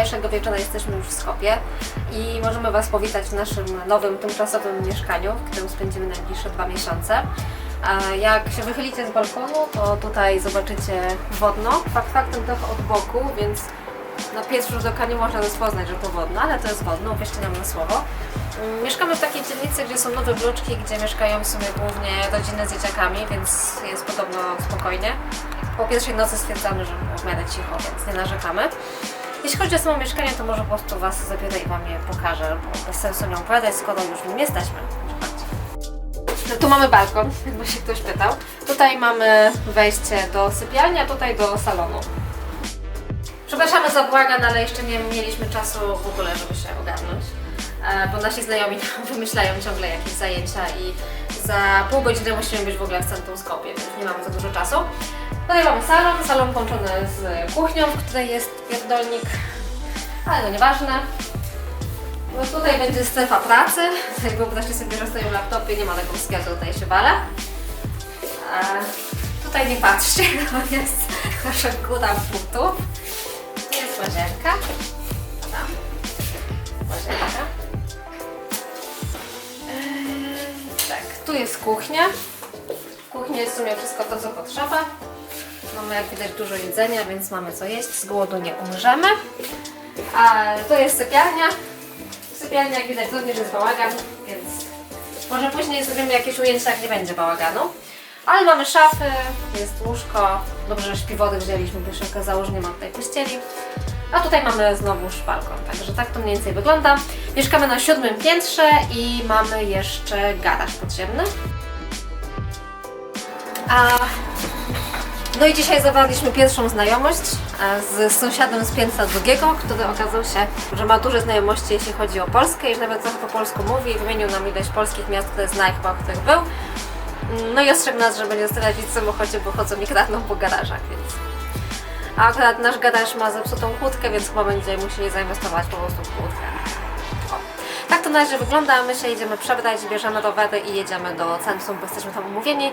wczorajszego wieczora jesteśmy już w Skopie i możemy Was powitać w naszym nowym, tymczasowym mieszkaniu, w którym spędzimy najbliższe dwa miesiące. Jak się wychylicie z balkonu, to tutaj zobaczycie wodno. Fakt faktem trochę od boku, więc na pierwszy rzut oka nie można rozpoznać, że to wodno, ale to jest wodno, uwierzcie nam na słowo. Mm, Mieszkamy w takiej dzielnicy, gdzie są nowe bloczki, gdzie mieszkają w sumie głównie rodziny z dzieciakami, więc jest podobno spokojnie. Po pierwszej nocy stwierdzamy, że w miarę cicho, więc nie narzekamy. Jeśli chodzi o samo mieszkanie, to może po prostu Was zabiorę i Wam je pokażę, bo bez sensu nie opowiadać, skoro już w nim jesteśmy. No tu mamy balkon, jakby się ktoś pytał. Tutaj mamy wejście do sypialni, a tutaj do salonu. Przepraszamy za bałagan, ale jeszcze nie mieliśmy czasu w ogóle, żeby się ogarnąć. E, Bo nasi znajomi wymyślają ciągle jakieś zajęcia i za pół godziny musimy być w ogóle w centrum Skopie, więc nie mamy za dużo czasu. Tutaj mamy salon, salon połączony z kuchnią, w której jest pierdolnik, ale no nieważne. No tutaj będzie strefa pracy. Jak wyobraźcie sobie, że stoję w laptopie, nie ma takiego wskazu, tutaj się wala. E, tutaj nie patrzcie, to jest nasza góra butów. Tu jest łazienka. Tam. Łazienka. Eee, tak, tu jest kuchnia. W kuchni jest w sumie wszystko to, co potrzeba. Mamy jak widać dużo jedzenia, więc mamy co jeść. Z głodu nie umrzemy. A to jest sypialnia. W sypialni jak widać również jest bałagan, więc może później zrobimy jakieś ujęcia, jak nie będzie bałaganu. Ale mamy szafy, jest łóżko. Dobrze, że śpiwody wzięliśmy, bo się okazało, że nie ma tutaj pościeli. A tutaj mamy znowu balkon, także tak to mniej więcej wygląda. Mieszkamy na siódmym piętrze i mamy jeszcze garaż podziemny. A no i dzisiaj zawarliśmy pierwszą znajomość e, z sąsiadem z piętra drugiego, który okazał się, że ma duże znajomości jeśli chodzi o Polskę i że nawet trochę po polsku mówi. Wymienił nam ileś polskich miast, które zna i chyba, w których był. No i ostrzegł nas, żeby nie zostawiać w samochodzie, bo chodzą i kradną po garażach, więc... A akurat nasz garaż ma zepsutą kłódkę, więc chyba będziemy musieli zainwestować po prostu w kłódkę. O. Tak to na razie wygląda. My się idziemy przebrać, bierzemy rowery i jedziemy do centrum, bo jesteśmy tam umówieni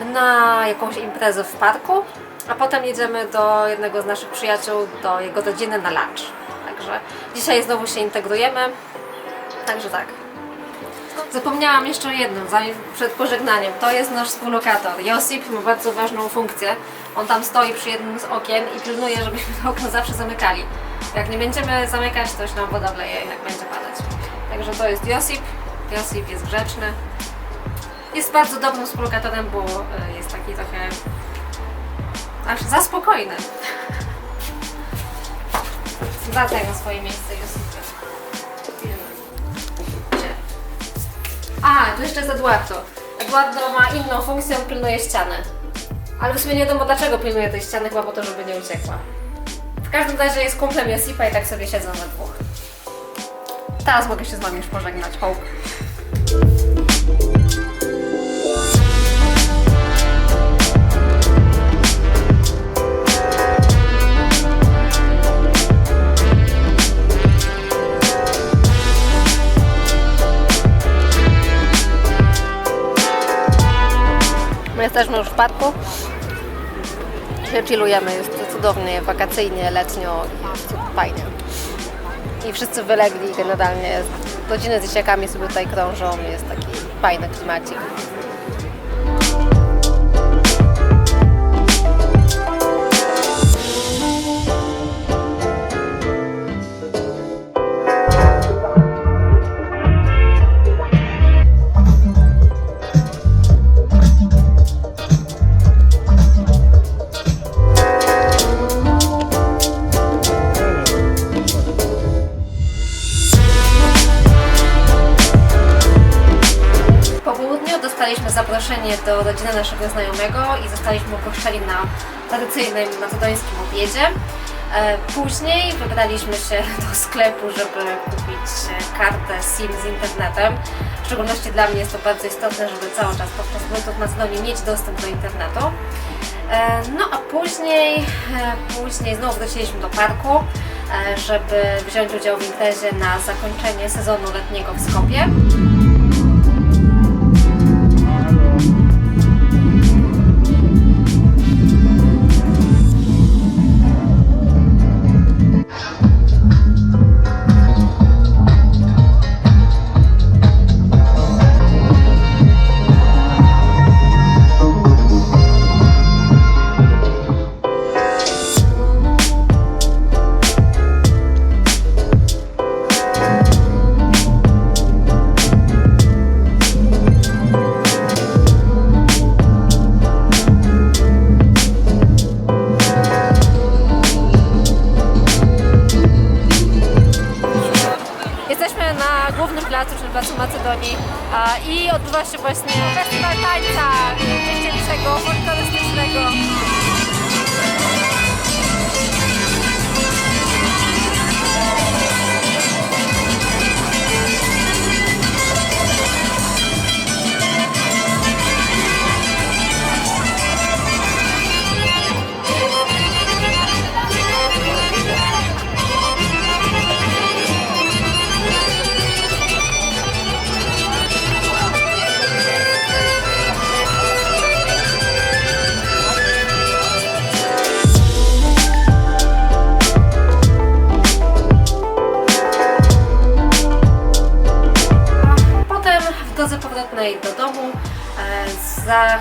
na jakąś imprezę w parku, a potem jedziemy do jednego z naszych przyjaciół, do jego rodziny na lunch. Także dzisiaj znowu się integrujemy. Także tak. Zapomniałam jeszcze o jednym, zanim przed pożegnaniem. To jest nasz współlokator. Josip ma bardzo ważną funkcję. On tam stoi przy jednym z okien i pilnuje, żebyśmy to okno zawsze zamykali. Jak nie będziemy zamykać, to się nam woda wleje, jak będzie padać. Także to jest Josip. Josip jest grzeczny. Jest bardzo dobrym współlokatorem, bo e, jest taki trochę aż za spokojny. Na swoje miejsce, Josipie. Gdzie? A, tu jeszcze jest Eduardo. Eduardo ma inną funkcję, on pilnuje ściany. Ale w sumie nie wiadomo dlaczego pilnuje tej ściany, chyba po to, żeby nie uciekła. W każdym razie jest kumplem Josipa i tak sobie siedzą we dwóch. Teraz mogę się z wami już pożegnać. Hope. My jesteśmy już w parku. Się chillujemy, jest cudownie, wakacyjnie, letnio, jest fajnie. I wszyscy wylegli generalnie, rodziny z dzieciakami sobie tutaj krążą, jest taki fajny klimacik. Dostaliśmy zaproszenie do rodziny naszego znajomego i zostaliśmy ugoszczeni na tradycyjnym macedońskim obiedzie. E, Później wybraliśmy się do sklepu, żeby kupić e, kartę SIM z internetem. W szczególności dla mnie jest to bardzo istotne, żeby cały czas podczas pobytu w Macedonii mieć dostęp do internetu. E, No a później, później znowu wróciliśmy do parku, żeby wziąć udział w imprezie na zakończenie sezonu letniego w Skopie. placu Macedonii i odbywa się właśnie festiwal tańca dziecięcego, folklorystycznego.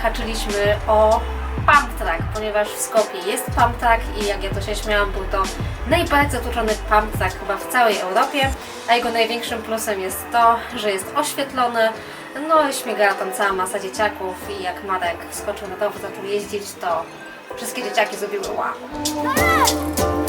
Zahaczyliśmy o pump track, ponieważ w Skopie jest pump track i jak ja to się śmiałam, był to najbardziej zatłoczony pump track chyba w całej Europie, a jego największym plusem jest to, że jest oświetlony, no i śmigała tam cała masa dzieciaków i jak Marek wskoczył na to, zaczął jeździć, to wszystkie dzieciaki zrobiły wow.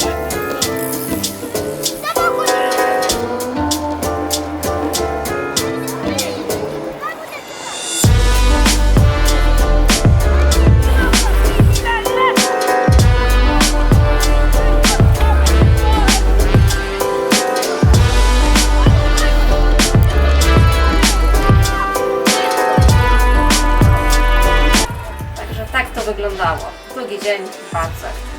udało. Drugi dzień, pancerz.